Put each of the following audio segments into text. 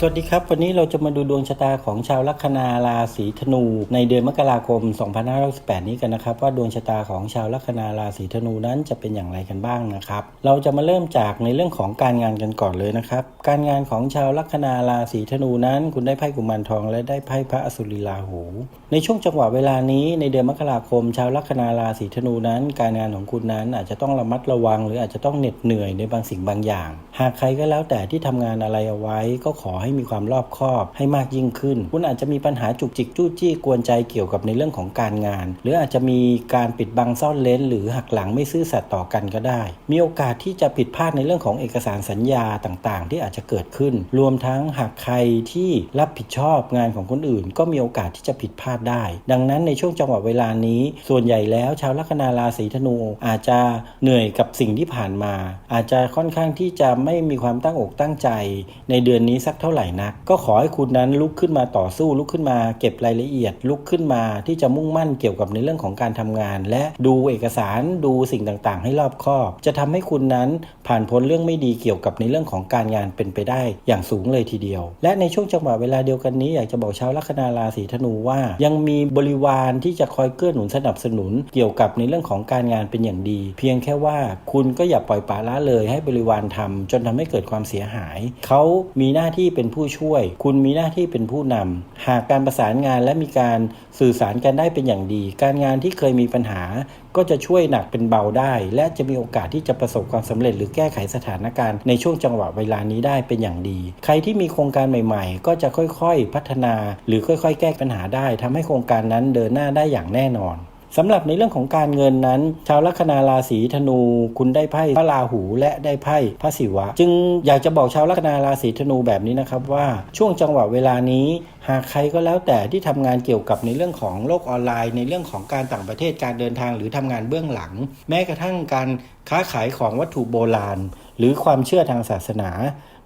สวัสดีครับ วันนี้เราจะมาดูดวงชะตาของชาวลัคนาราศีธนู ในเดือนมกราคม 2568 นี้กันนะครับ ว่าดวงชะตาของชาวลัคนาราศีธนูนั้นจะเป็นอย่างไรกันบ้างนะครับ เราจะมาเริ่มจากในเรื่องของการงานกันก่อนเลยนะครับ การงานของชาวลัคนาราศีธนูนั้น คุณได้ไพ่กุมารทอง และได้ไพ่พระอสุริลาหู ในช่วงจังหวะเวลานี้ในเดือนมกราคม ชาวลัคนาราศีธนูนั้น การงานของคุณนั้นอาจจะต้องระมัดระวัง หรืออาจจะต้องเหน็ดเหนื่อยในบางสิ่งบางอย่าง หากใครก็แล้วแต่ที่ทำงานอะไรเอาไว้ก็ขอใให้มีความรอบคอบให้มากยิ่งขึ้น คุณอาจจะมีปัญหาจุกจิกจู้จี้กวนใจเกี่ยวกับในเรื่องของการงาน หรืออาจจะมีการปิดบังซ่อนเลนหรือหักหลังไม่ซื่อสัตย์ต่อกันก็ได้ มีโอกาสที่จะผิดพลาดในเรื่องของเอกสารสัญญาต่างๆ ที่อาจจะเกิดขึ้น รวมทั้งหากใครที่รับผิดชอบงานของคนอื่น ก็มีโอกาสที่จะผิดพลาดได้ ดังนั้นในช่วงจังหวะเวลานี้ ส่วนใหญ่แล้วชาวลัคนาราศีธนูอาจจะเหนื่อยกับสิ่งที่ผ่านมา อาจจะค่อนข้างที่จะไม่มีความตั้งอกตั้งใจ ในเดือนนี้สักเท่าไหร่นัก ก็ขอให้คุณนั้นลุกขึ้นมาต่อสู้ลุกขึ้นมาเก็บรายละเอียด ลุกขึ้นมาที่จะมุ่งมั่นเกี่ยวกับในเรื่องของการทำงาน และดูเอกสารดูสิ่งต่างๆ ให้รอบคอบ จะทำให้คุณนั้นผ่านพ้นเรื่องไม่ดีเกี่ยวกับในเรื่องของการงานเป็นไปได้อย่างสูงเลยทีเดียว และในช่วงจังหวะเวลาเดียวกันนี้อยากจะบอกชาวลัคนาราศีธนูว่า ยังมีบริวารที่จะคอยเกื้อหนุนสนับสนุน เกี่ยวกับในเรื่องของการงานเป็นอย่างดี เพียงแค่ว่าคุณก็อย่าปล่อยปละละเลยให้บริวารทำจนทำให้เกิดความเสียหาย เขามีหน้าที่เป็นผู้ช่วย คุณมีหน้าที่เป็นผู้นำหากการประสานงานและมีการสื่อสารกันได้เป็นอย่างดี การงานที่เคยมีปัญหา ก็จะช่วยหนักเป็นเบาได้ และจะมีโอกาสที่จะประสบความสำเร็จ หรือแก้ไขสถานการณ์ในช่วงจังหวะเวลานี้ได้เป็นอย่างดี ใครที่มีโครงการใหม่ ๆ ก็จะค่อยๆ พัฒนา หรือค่อยๆ แก้ปัญหาได้ทำให้โครงการนั้นเดินหน้าได้อย่างแน่นอน สำหรับในเรื่องของการเงินนั้น ชาวลัคนาราศีธนู คุณได้ไพ่พระราหูและได้ไพ่พระศิวะ จึงอยากจะบอกชาวลัคนาราศีธนูแบบนี้นะครับว่าช่วงจังหวะเวลานี้หากใครก็แล้วแต่ที่ทำงานเกี่ยวกับในเรื่องของโลกออนไลน์ ในเรื่องของการต่างประเทศการเดินทางหรือทำงานเบื้องหลัง แม้กระทั่งการค้าขายของวัตถุโบราณ หรือความเชื่อทางศาสนา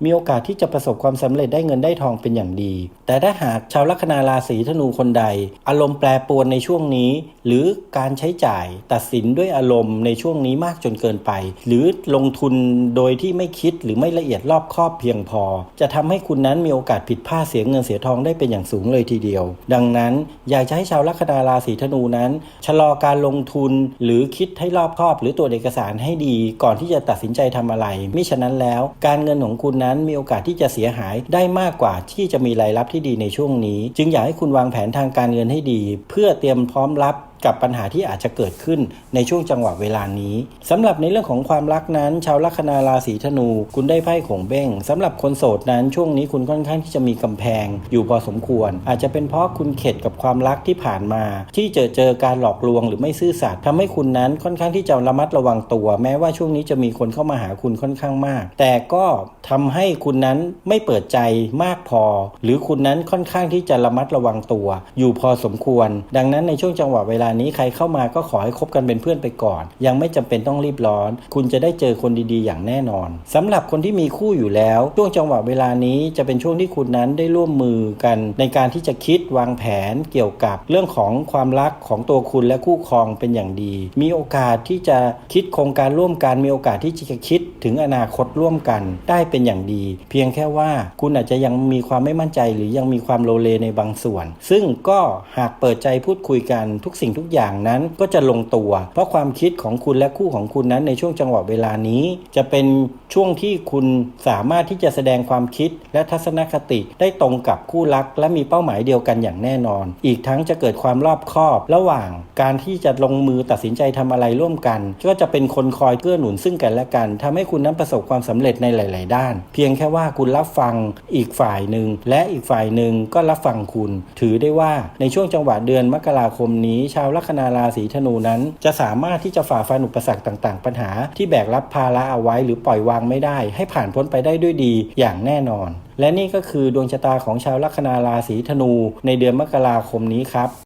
มีโอกาสที่จะประสบความสำเร็จได้เงินได้ทองเป็นอย่างดี แต่ถ้าหากชาวลัคนาราศีธนูคนใด อารมณ์แปรปรวนในช่วงนี้ หรือการใช้จ่ายตัดสินด้วยอารมณ์ในช่วงนี้มากจนเกินไป หรือลงทุนโดยที่ไม่คิดหรือไม่ละเอียดรอบคอบเพียงพอ จะทำให้คุณนั้นมีโอกาสผิดพลาดเสียเงินเสียทองได้เป็นอย่างสูงเลยทีเดียว ดังนั้นอยากจะให้ชาวลัคนาราศีธนูนั้น ชะลอการลงทุนหรือคิดให้รอบคอบ หรือตัวเอกสารให้ดีก่อนที่จะตัดสินใจทำอะไรมิฉะนั้นแล้ว การเงินของคุณนั้นมีโอกาสที่จะเสียหายได้มากกว่าที่จะมีรายรับที่ดีในช่วงนี้ จึงอยากให้คุณวางแผนทางการเงินให้ดี เพื่อเตรียมพร้อมรับ กับปัญหาที่อาจจะเกิดขึ้นในช่วงจังหวะเวลานี้สำหรับในเรื่องของความรักนั้น ชาวลัคนาราศีธนู คุณได้ไพ่ของเบ้งสำหรับคนโสดนั้นช่วงนี้คุณค่อนข้างที่จะมีกำแพง อยู่พอสมควร อาจจะเป็นเพราะคุณเข็ดกับความรักที่ผ่านมา ที่เจอเจอการหลอกลวงหรือไม่ซื่อสัตย์ทำให้คุณนั้นค่อนข้างที่จะระมัดระวังตัว แม้ว่าช่วงนี้จะมีคนเข้ามาหาคุณค่อนข้างมาก แต่ก็ทำให้คุณนั้นไม่เปิดใจมากพอ หรือคุณนั้นค่อนข้างที่จะระมัดระวังตัว อยู่พอสมควร ดังนั้นในช่วงจังหวะเวลานี้ใครเข้ามาก็ขอให้คบกันเป็นเพื่อนไปก่อน ยังไม่จำเป็นต้องรีบร้อน คุณจะได้เจอคนดีๆ อย่างแน่นอนสำหรับคนที่มีคู่อยู่แล้ว ช่วงจังหวะเวลานี้จะเป็นช่วงที่คุณนั้นได้ร่วมมือกัน ในการที่จะคิดวางแผนเกี่ยวกับเรื่องของความรักของตัวคุณและคู่ครองเป็นอย่างดี มีโอกาสที่จะคิดโครงการร่วมกัน มีโอกาสที่จะคิดถึงอนาคตร่วมกันได้เป็นอย่างดี เพียงแค่ว่าคุณอาจจะยังมีความไม่มั่นใจหรือยังมีความโลเลในบางส่วน ซึ่งก็หากเปิดใจพูดคุยกันทุกสิ่งทุกทุกอย่างนั้นก็จะลงตัว เพราะความคิดของคุณและคู่ของคุณนั้นในช่วงจังหวะเวลานี้ จะเป็นช่วงที่คุณสามารถที่จะแสดงความคิดและทัศนคติได้ตรงกับคู่รัก และมีเป้าหมายเดียวกันอย่างแน่นอน อีกทั้งจะเกิดความรอบคอบ ระหว่างการที่จะลงมือตัดสินใจทำอะไรร่วมกัน ก็จะเป็นคนคอยเกื้อหนุนซึ่งกันและกันทำให้คุณนั้นประสบความสำเร็จในหลาย ๆ ด้าน เพียงแค่ว่าคุณรับฟังอีกฝ่ายหนึ่งและอีกฝ่ายหนึ่งก็รับฟังคุณ ถือได้ว่าในช่วงจังหวะเดือนมกราคมนี้ชาวลัคนาราศีธนูนั้น จะสามารถที่จะฝ่าฟันอุปสรรคต่าง ๆ ปัญหา ที่แบกรับภาระเอาไว้หรือปล่อยวางไม่ได้ ให้ผ่านพ้นไปได้ด้วยดีอย่างแน่นอน และนี่ก็คือดวงชะตาของชาวลัคนาราศีธนูในเดือนมกราคมนี้ครับ